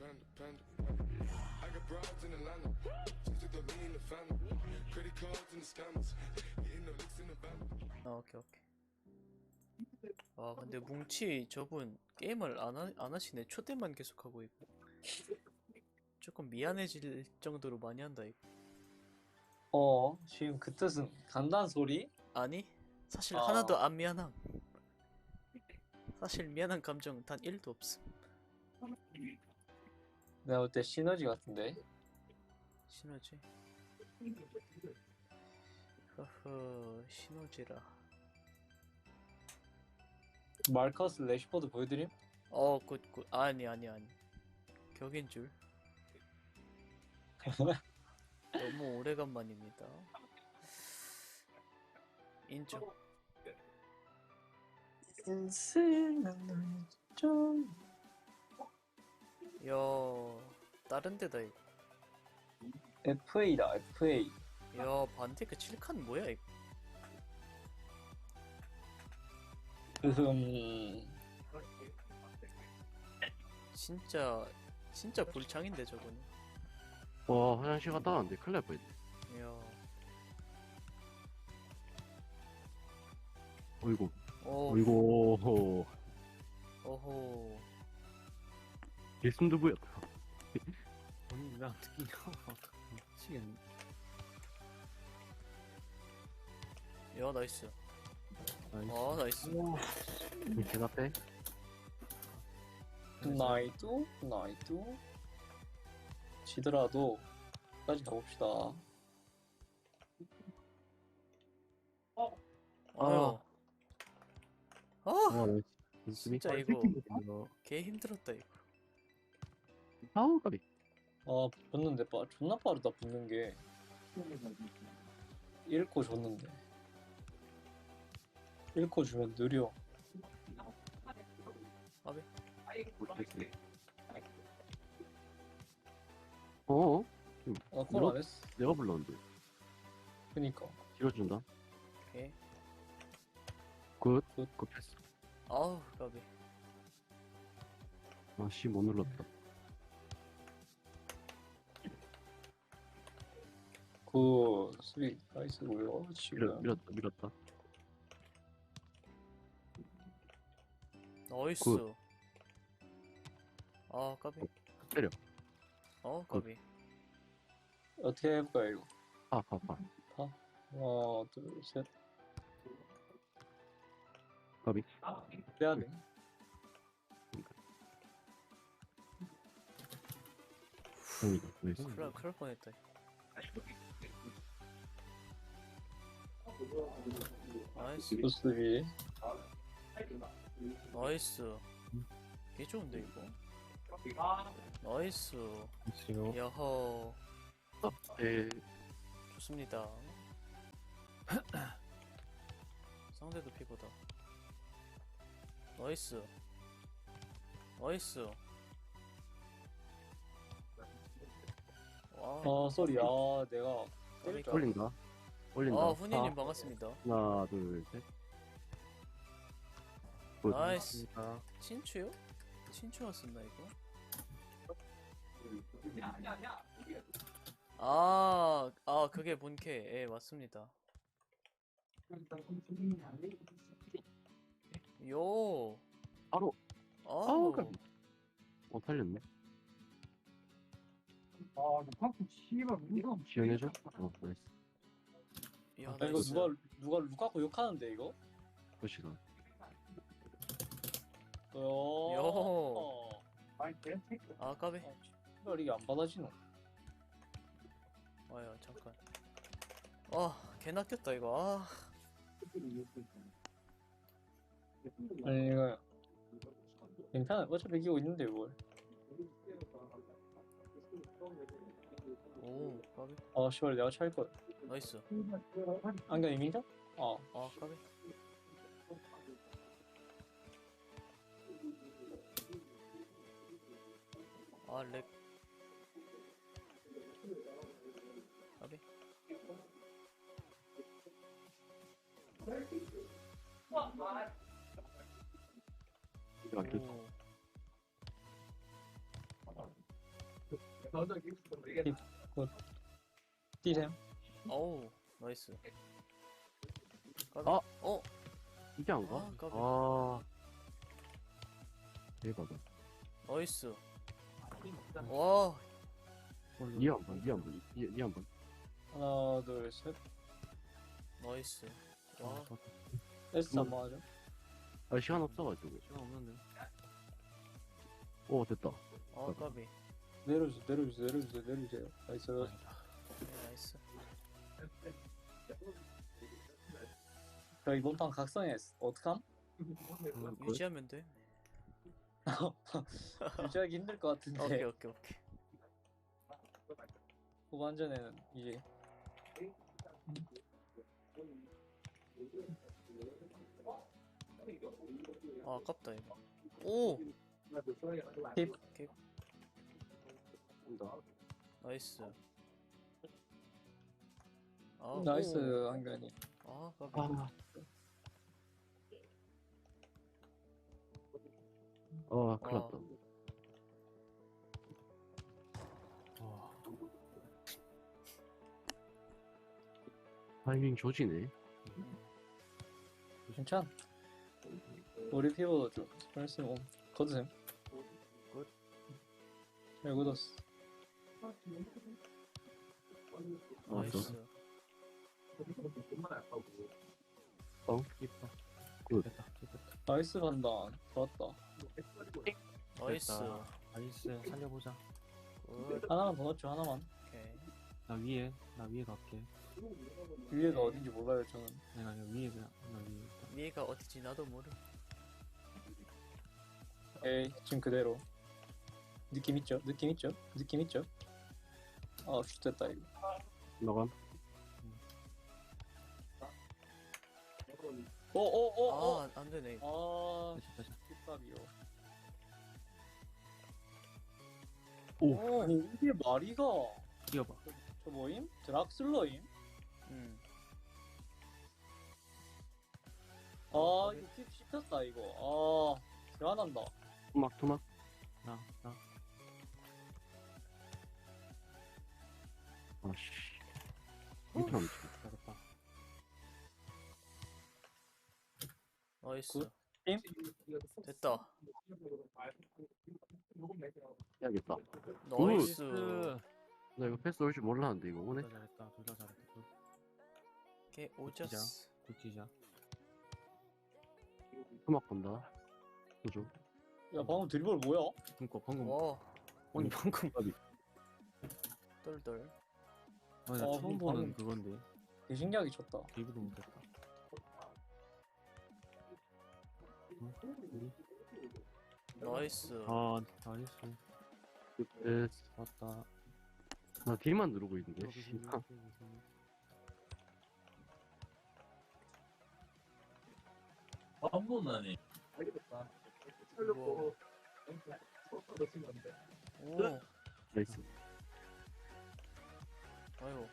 panda, panda, panda. I got broads in Atlanta. Just took the lean in the family. Credit cards and the scammers. Hitting the licks in the van. 아 오케이 오케이 아 근데 뭉치 저분 게임을 안, 하, 안 하시네 초대만 계속하고 있고 조금 미안해질 정도로 많이 한다 이거 어, 지금 그 뜻은 간단 소리? 아니 사실 아. 하나도 안 미안함 사실 미안한 감정 단 1도 없음 내가 볼 때 시너지 같은데. 신호지 허허 신호지라 마르커스 레시포드 보여드림? 어굿굿 아니 아니 아니 격인 줄 너무 오래간만입니다 인정 인생은 좀 야 다른 데다 이거 FA다 FA. 야 반테크 7칸 뭐야 이거 음, 진짜 진짜 불창인데 저거는 와 화장실 갔다 왔는데 큰일 날 뻔했네. 야. 어이구. 어, 어이구. 어호 일숨두부였다 왜안 듣기냐 미치겠네. 야 나이스. 나이스. 아 나이스. 빼 나이도 나이도. 지더라도 끝까지 가봅시다. 아유 아아 나이스 진짜 이거 개 힘들었다 이거. 아우 까비 아 붙는데 빠 존나 빠르다 붙는 게. 읽고 줬는데. 읽고 주면 느려. 아베. 못했네 어어? 아콜안 했어. 내가 불렀는데. 그니까. 길어준다? 오케이. 굿. 굿. 굿 패스. 아우 까비 아씨 못 눌렀다 그 수비 나이스고요 밀었, 지금. 밀었다 밀었다. 나이스. 굿. 아 까비. 때려. 어 까비. 어떻게 해볼까 이거? 파파파. 하나 둘 셋. 까비. 빼야 돼. 형이다 나이스 큰일 날- 큰일 날 뻔했다 나이스. 그 수비. 나이스. 개 좋은데 이거? 나이스. 지금 야호. 에 좋습니다. 상대도 피고다. 나이스. 나이스. 와. 아 쏘리. 아 내가 때릴 줄 알았- 올린다 올린다 아, 훈이님 아. 반갑습니다. 하나 둘 셋 나이스. 아, 친추요? 친추 왔었나 이거? 아, 아 그게 본캐. 예, 맞습니다. 요. 바로. 아우. 아우, 깜- 어 살렸네 아, 루카쿠 씨발 우리가 지원해줘 어 나이스 야, 아, 이거. 누가 누가 루카쿠 욕하는데 이거? 어. 요. 개새끼. 아, 까비. 아, 씨발 이게 안 받아지노. 아야, 잠깐. 아, 개 낚였다 이거. 아. 아니 이거 괜찮아. 어차피 이기고 있는데 뭘. 오, 까비. 아 씨발 내가 차일 거야. 나이스. 안경 이민정? 아 아, 까비. 아, 렉. 까비. 이거 아낄 오. 띠셈 어우 나이스 까비. 아! 어? 이게 안 가? 아, 까비. 아. 대박이다. 나이스 와 이한 번, 이한 번, 이- 이한 번. 하나 둘셋 나이스 와 S 한번 하죠 아, 시간 없어가지고. 시간 없는데. 오, 됐다. 아 까비 내려주세요 내려주세요 내려주세요 내려주세요 나이스 저 이번 판 각성했어 어떡함? 음, 그- 유지하면 돼? 유지하기 힘들 것 같은데. 오케이 오케이 오케이. 후반전에는 이제. 아 아깝다 이거. 오! 힙. 나이스. 아, 나이스 오. 한간이. 아 아. 큰일 아. 났다. 와. 타이밍 조지네. 괜찮 우리 피부도 좀 스프레스 온 거드셈 굿. 잘 굳었어 아, 나이스 어? 이뻐. 굿. 됐다. 됐다. 나이스 판단 좋았다 나이스 됐다. 나이스. 살려보자. 굿 하나만 더 넣죠 하나만 오케이 나 위에. 나 위에 갈게. 위에가 어딘지 몰라요 저는 내가 그냥 위에 그냥. 나 위에. 일단. 위에가 어디지 나도 모르 에이 지금 그대로 느낌 있죠? 느낌 있죠? 느낌 있죠? 아 슛됐다 이거 나감. 오오오오 아 안 되네 이거 아 다시 다시. 힙합이요 오. 아니 이게 마리가 뛰어봐. 저 뭐임? 드락슬러임? 음 아 이거 킵 씹혔다 이거 아 대단한다 토막, 토막. 나. 나. 아 씨. 이렇게 안 돼. 나이스 굿. 게임? 됐다 해야겠다. 나이스 나 이거 패스 올 줄 몰랐는데, 이거 오네? 둘다 잘했다. 둘 다 잘했다. 둘. 오케이 오저스 굿지자. 토막 간다. 그죠? 야 방금 드리블 뭐야? 그니까 방금. 와 아니 방금. 똘똘 아니 나 어, 처음 방금- 보는 그건데. 되게 신기하게 쳤다 리뷰도 못했다. 나이스 아 나이스. 패스. 맞다. 나 D만 누르고 있는데. 씨. 아, 아무나네. 우와. 오 나이스. 아이고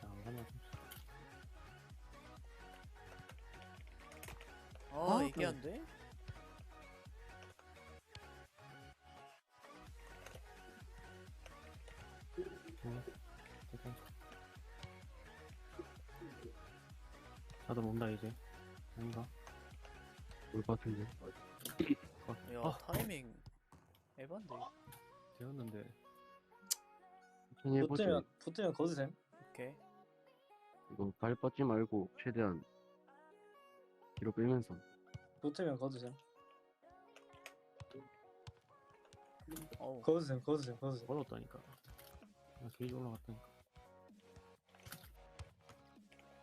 잠깐만. 아 아, 이게 그래. 안 돼? 나도 뭔다 이제. 뭔가. 올것 같은데. 야 아 타이밍 에반데 되었는데. 천천히. 붙으면 붙으면 거드셈 오케이 이거 발 뻗지 말고, 최대한. 뒤로 빼면서. 붙으면 거드셈 어우 거드셈 거드셈 거드셈 멀었다니까. 나 게이지 올라갔다니까.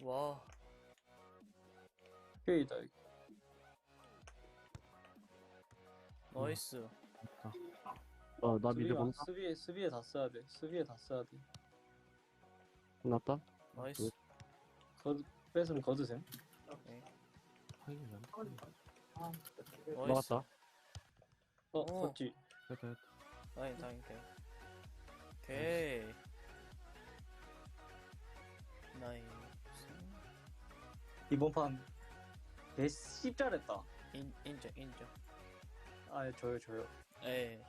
와 페이다 이거 나이스 됐다. 아, 나 미드 수비가 본다. 수비에 수비에 다 써야 돼 수비에 다 써야 돼 끝났다? 나이스 거드 뺏으면 거드셈 하이는 왜? 나이스 막았다. 어 어. 졌지 됐다 됐다. 다행 다행 다행 오케이. 나이스 이번 판 개씹 잘했다. 인, 인정 인정. 아 저요 저요. 에